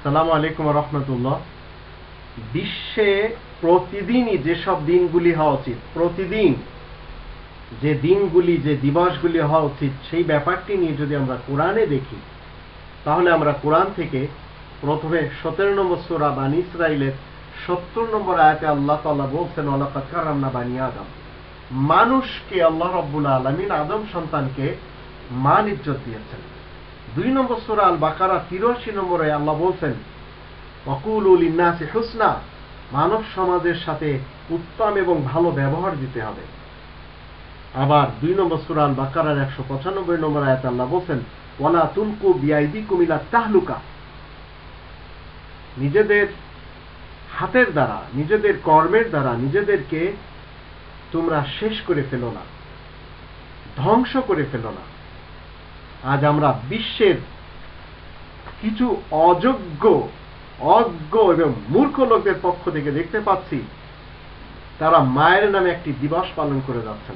আসসালামু আলাইকুম রহমতুল্লাহ। বিশ্বে প্রতিদিনই যেসব দিনগুলি হওয়া উচিত, প্রতিদিন যে দিনগুলি, যে দিবসগুলি হওয়া উচিত, সেই ব্যাপারটি নিয়ে যদি আমরা কোরআনে দেখি, তাহলে আমরা কোরআন থেকে প্রথমে সতেরো নম্বর সুরা বানি ইসরায়েলের সত্তর নম্বর আয়াতে আল্লাহ তাল্লাহ বলছেন আল্লাহ কারান্না বানি আদম। মানুষকে আল্লাহ রব্বুল আলমিন আদম সন্তানকে মান ইজ্জত দিয়েছেন। দুই নম্বর সুরা আল বাকারা তিরাশি নম্বরে আল্লাহ বলছেন অকুল উল ইন্নাসি হুসনা মানব সমাজের সাথে উত্তম এবং ভালো ব্যবহার দিতে হবে। আবার দুই নম্বর সুরা আল বাকারার একশো পঁচানব্বই নম্বর আয়াত আল্লাহ বলছেন, ওয়ালা তুলকু বিআইদি কুমিলা তাহলুকা নিজেদের হাতের দ্বারা, নিজেদের কর্মের দ্বারা নিজেদেরকে তোমরা শেষ করে ফেলো না, ধ্বংস করে ফেলো না। আজ আমরা বিশ্বের কিছু অযোগ্য, অজ্ঞ এবং মূর্খ লোকদের পক্ষ থেকে দেখতে পাচ্ছি, তারা মায়ের নামে একটি দিবস পালন করে যাচ্ছেন।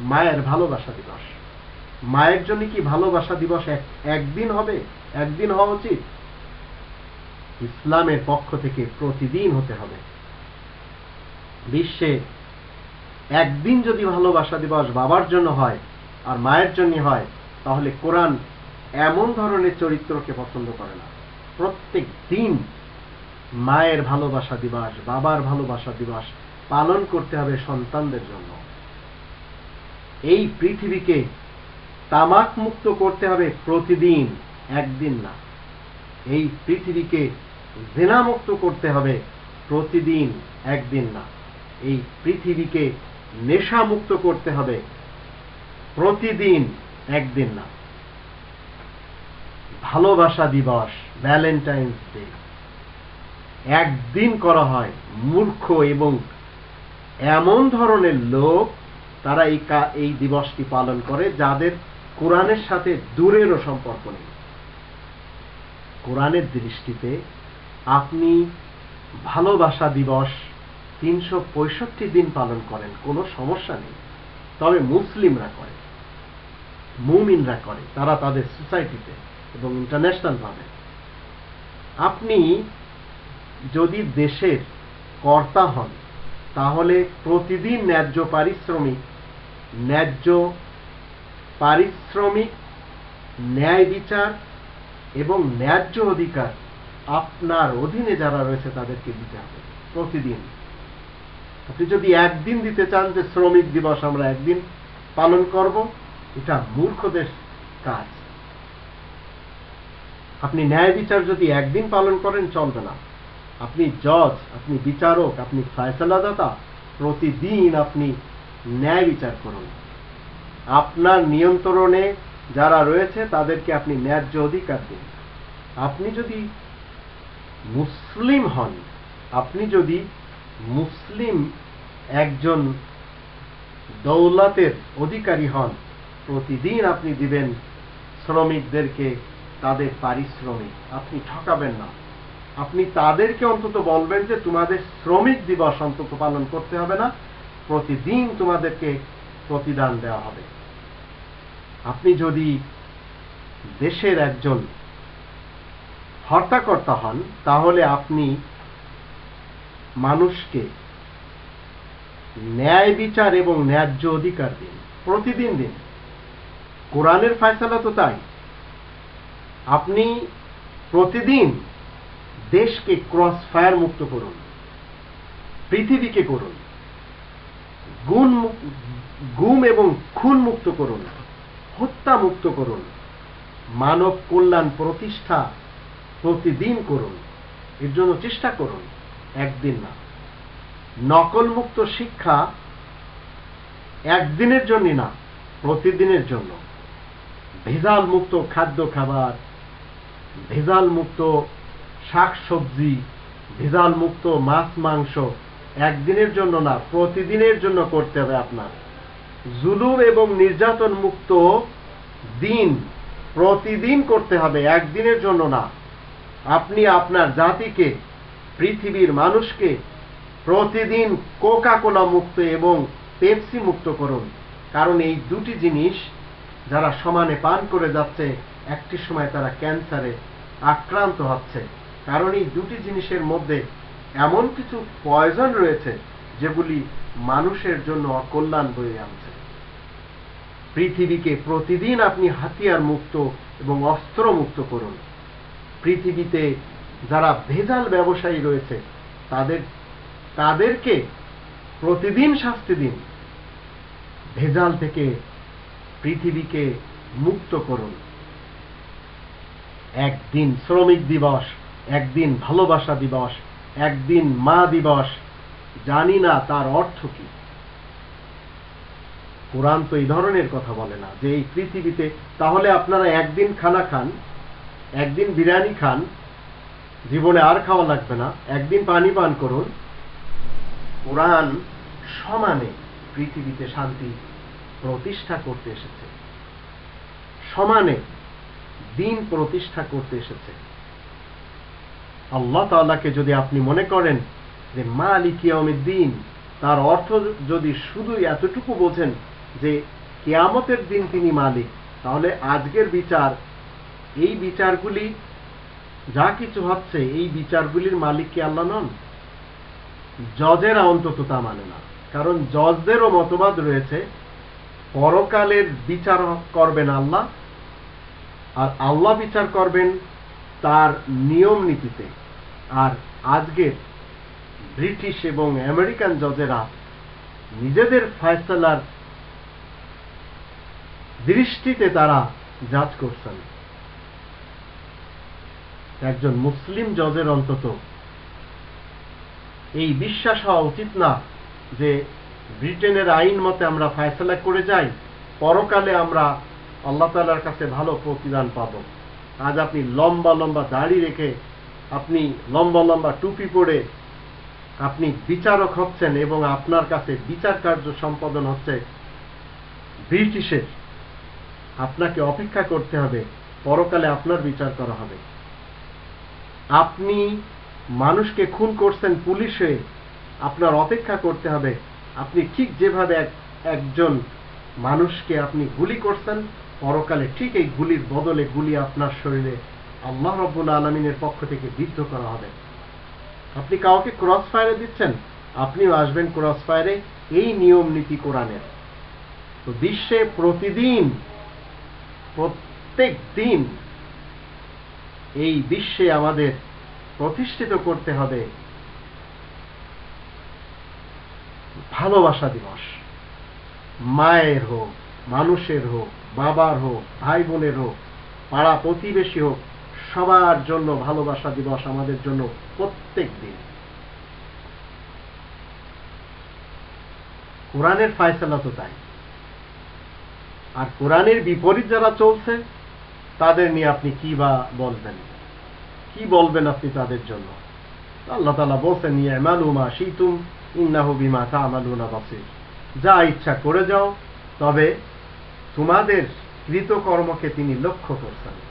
মায়ের ভালোবাসা দিবস। মায়ের জন্য কি ভালোবাসা দিবস একদিন হবে? একদিন হওয়া উচিত? ইসলামের পক্ষ থেকে প্রতিদিন হতে হবে। বিশ্বে একদিন যদি ভালোবাসা দিবস বাবার জন্য হয় আর মায়ের জন্য হয় তাহলে কোরআন এমন ধরনের চরিত্রকে পছন্দ করে না। প্রত্যেক দিন মায়ের ভালোবাসা দিবস, বাবার ভালোবাসা দিবস পালন করতে হবে সন্তানদের জন্য। এই পৃথিবীকে তামাক মুক্ত করতে হবে প্রতিদিন, একদিন না। এই পৃথিবীকে জেনামুক্ত করতে হবে প্রতিদিন, একদিন না। এই পৃথিবীকে নেশামুক্ত করতে হবে প্রতিদিন একদিন না। ভালোবাসা দিবস ভ্যালেন্টাইন্স ডে একদিন করা হয় মূর্খ এবং এমন ধরনের লোক তারা এই এই দিবসটি পালন করে যাদের কোরআনের সাথে দূরেরও সম্পর্ক নেই। কোরআনের দৃষ্টিতে আপনি ভালোবাসা দিবস তিনশো পঁয়ষট্টি দিন পালন করেন, কোনো সমস্যা নেই। তবে মুসলিমরা করে। মুমিনরা করে, তারা তাদের সোসাইটিতে এবং ইন্টারন্যাশনাল ভাবে আপনি যদি দেশের কর্তা হন, তাহলে প্রতিদিন ন্যায্য পারিশ্রমিক ন্যায্য পারিশ্রমিক, ন্যায় বিচার এবং ন্যায্য অধিকার আপনার অধীনে যারা রয়েছে তাদেরকে দিতে হবে প্রতিদিন। আপনি যদি একদিন দিতে চান যে শ্রমিক দিবস আমরা একদিন পালন করব এটা মূর্খদের কাজ। আপনি ন্যায় বিচার যদি একদিন পালন করেন, চলবে না। আপনি জজ, আপনি বিচারক, আপনি ফয়সলাদাতা, প্রতিদিন আপনি ন্যায় বিচার করুন। আপনার নিয়ন্ত্রণে যারা রয়েছে, তাদেরকে আপনি ন্যায্য অধিকার দিন। আপনি যদি মুসলিম হন, আপনি যদি মুসলিম একজন দৌলতের অধিকারী হন প্রতিদিন আপনি দিবেন শ্রমিকদেরকে তাদের পারিশ্রমিক। আপনি ঠকাবেন না। আপনি তাদেরকে অন্তত বলবেন যে তোমাদের শ্রমিক দিবস অন্তত পালন করতে হবে না, প্রতিদিন তোমাদেরকে প্রতিদান দেওয়া হবে। আপনি যদি দেশের একজন হর্তাকর্তা হন, তাহলে আপনি মানুষকে ন্যায় বিচার এবং ন্যায্য অধিকার দিন, প্রতিদিন দিন। কোরআনের ফায়সালা তো তাই। আপনি প্রতিদিন দেশকে ক্রস ফায়ার মুক্ত করুন, পৃথিবীকে করুন, গুণ গুম এবং খুন মুক্ত করুন, হত্যা মুক্ত করুন, মানব কল্যাণ প্রতিষ্ঠা প্রতিদিন করুন, এর জন্য চেষ্টা করুন, একদিন না। নকল মুক্ত শিক্ষা একদিনের জন্য না, প্রতিদিনের জন্য। ভেজাল মুক্ত খাদ্য খাবার ভেজাল মুক্ত শাক সবজি ভেজাল মুক্ত মাছ, মাংস একদিনের জন্য না, প্রতিদিনের জন্য করতে হবে আপনার। জুলুম এবং নির্যাতন মুক্ত দিন প্রতিদিন করতে হবে, একদিনের জন্য না। আপনি আপনার জাতিকে, পৃথিবীর মানুষকে প্রতিদিন কোকা কোলা মুক্ত এবং পেপসি মুক্ত করুন। কারণ এই দুটি জিনিস যারা সমানে পান করে যাচ্ছে, একটি সময় তারা ক্যান্সারে আক্রান্ত হচ্ছে। কারণ এই দুটি জিনিসের মধ্যে এমন কিছু পয়জন রয়েছে, যেগুলি মানুষের জন্য অকল্যাণ বয়ে আনছে। পৃথিবীকে প্রতিদিন আপনি হাতিয়ার মুক্ত এবং অস্ত্র মুক্ত করুন। পৃথিবীতে যারা ভেজাল ব্যবসায়ী রয়েছে, তাদের, তাদেরকে প্রতিদিন শাস্তি দিন। ভেজাল থেকে পৃথিবীকে মুক্ত করুন। একদিন শ্রমিক দিবস, একদিন ভালোবাসা দিবস, একদিন মা দিবস, জানি না তার অর্থ কি। কোরআন তো এই ধরনের কথা বলে না যে এই পৃথিবীতে তাহলে আপনারা একদিন খানা খান, একদিন বিরিয়ানি খান, জীবনে আর খাওয়া লাগবে না, একদিন পানি পান করুন। কোরআন সমানে পৃথিবীতে শান্তি প্রতিষ্ঠা করতে এসেছে। সমানে দিন প্রতিষ্ঠা করতে এসেছে। আল্লাহ তাআলাকে যদি আপনি মনে করেন যে মালিক দিন তার অর্থ যদি শুধু এতটুকু বোঝেন যে কেয়ামতের দিন তিনি মালিক, তাহলে আজকের বিচার, এই বিচারগুলি যা কিছু হচ্ছে, এই বিচারগুলির মালিক কি আল্লাহ নন? জজেরা অন্তত তা মানে না। কারণ জজদেরও মতবাদ রয়েছে পরকালের বিচার করবেন আল্লাহ, আর আল্লাহ বিচার করবেন তার নিয়ম নীতিতে। আর আজকের ব্রিটিশ এবং আমেরিকান জজেরা নিজেদের ফয়সলার দৃষ্টিতে তারা জাজ করছেন। একজন মুসলিম জজের অন্তত এই বিশ্বাস হওয়া উচিত না যে ব্রিটেনের আইন মতে আমরা ফয়সলা করে যাই, পরকালে আমরা আল্লাহ তালার কাছে ভালো প্রতিদান পাব। আজ আপনি লম্বা লম্বা দাড়ি রেখে আপনি লম্বা লম্বা টুপি পরে আপনি বিচারক হচ্ছেন এবং আপনার কাছে বিচার কার্য সম্পাদন হচ্ছে ব্রিটিশের। আপনাকে অপেক্ষা করতে হবে, পরকালে আপনার বিচার করা হবে। আপনি মানুষকে খুন করছেন পুলিশে, আপনার অপেক্ষা করতে হবে আপনি ঠিক যেভাবে একজন মানুষকে আপনি গুলি করছেন, পরকালে ঠিক এই গুলির বদলে গুলি আপনার শরীরে আল্লাহ রব্বুল আলমিনের পক্ষ থেকে বিদ্ধ করা হবে। আপনি কাউকে ক্রস ফায়ারে দিচ্ছেন, আপনিও আসবেন ক্রস ফায়ারে এই নিয়ম নীতি কোরআনের। তো বিশ্বে প্রতিদিন, প্রত্যেক দিন এই বিশ্বে আমাদের প্রতিষ্ঠিত করতে হবে ভালোবাসা দিবস। মায়ের হোক, মানুষের হোক, বাবার হোক ভাই বোনের হোক, পাড়া প্রতিবেশী হোক, সবার জন্য ভালোবাসা দিবস আমাদের জন্য প্রত্যেক দিন। কোরআনের ফায়সালা তো তাই। আর কোরআনের বিপরীত যারা চলছে, তাদের নিয়ে আপনি কি বা বলবেন? কি বলবেন আপনি তাদের জন্য? আল্লাহ তালা বলছেন ইয়ামালুমা শীতুম ইন্নাহু বিমা তামালুনা বাসির। যা ইচ্ছা করে যাও তবে তোমাদের কৃতকর্মকে তিনি লক্ষ্য করছেন।